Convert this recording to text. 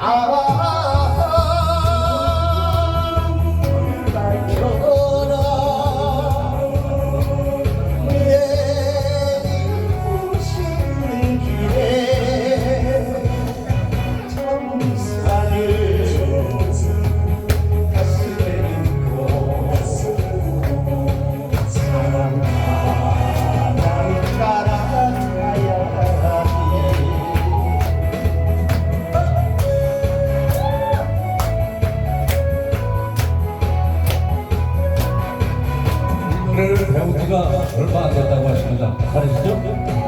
I'm 노래를 배우지가 얼마 안 됐다고 하십니다. 잘르시죠